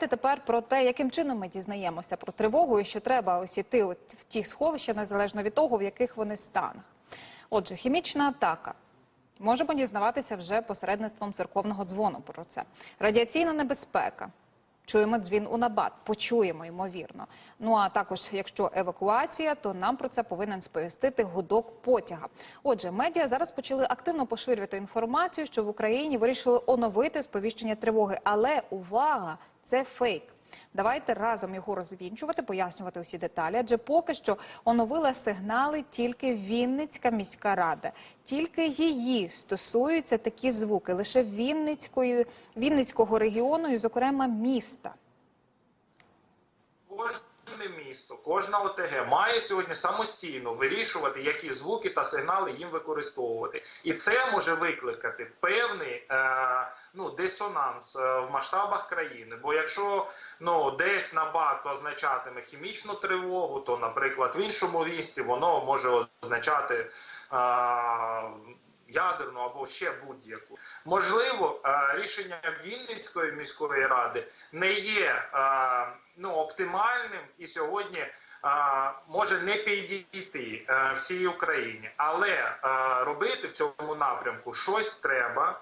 давайте тепер про те, яким чином ми дізнаємося про тривогу і що треба ось іти от в ті сховища, незалежно від того, в яких вони станах. Отже, хімічна атака. Можемо дізнаватися вже посередництвом церковного дзвону про це. Радіаційна небезпека. Чуємо дзвін у набат, почуємо ймовірно. Ну а також, якщо евакуація, то нам про це повинен сповістити гудок потяга. Отже, медіа зараз почали активно поширювати інформацію, що в Україні вирішили оновити сповіщення тривоги. Але увага, це фейк. Давайте разом його розвінчувати, пояснювати усі деталі. Адже поки що оновила сигнали тільки Вінницька міська рада. Тільки її стосуються такі звуки, лише Вінницької, Вінницького регіону, і, зокрема, міста. Місто, кожна ОТГ має сьогодні самостійно вирішувати, які звуки та сигнали їм використовувати, і це може викликати певний е, ну дисонанс е, в масштабах країни. Бо якщо ну десь набат означатиме хімічну тривогу, то, наприклад, в іншому місті воно може означати. Е, ядерну або ще будь-яку. Можливо, е, рішення Вінницької міської ради не є е, оптимальним і сьогодні а, може не підійти а, всій Україні, але а, робити в цьому напрямку щось треба.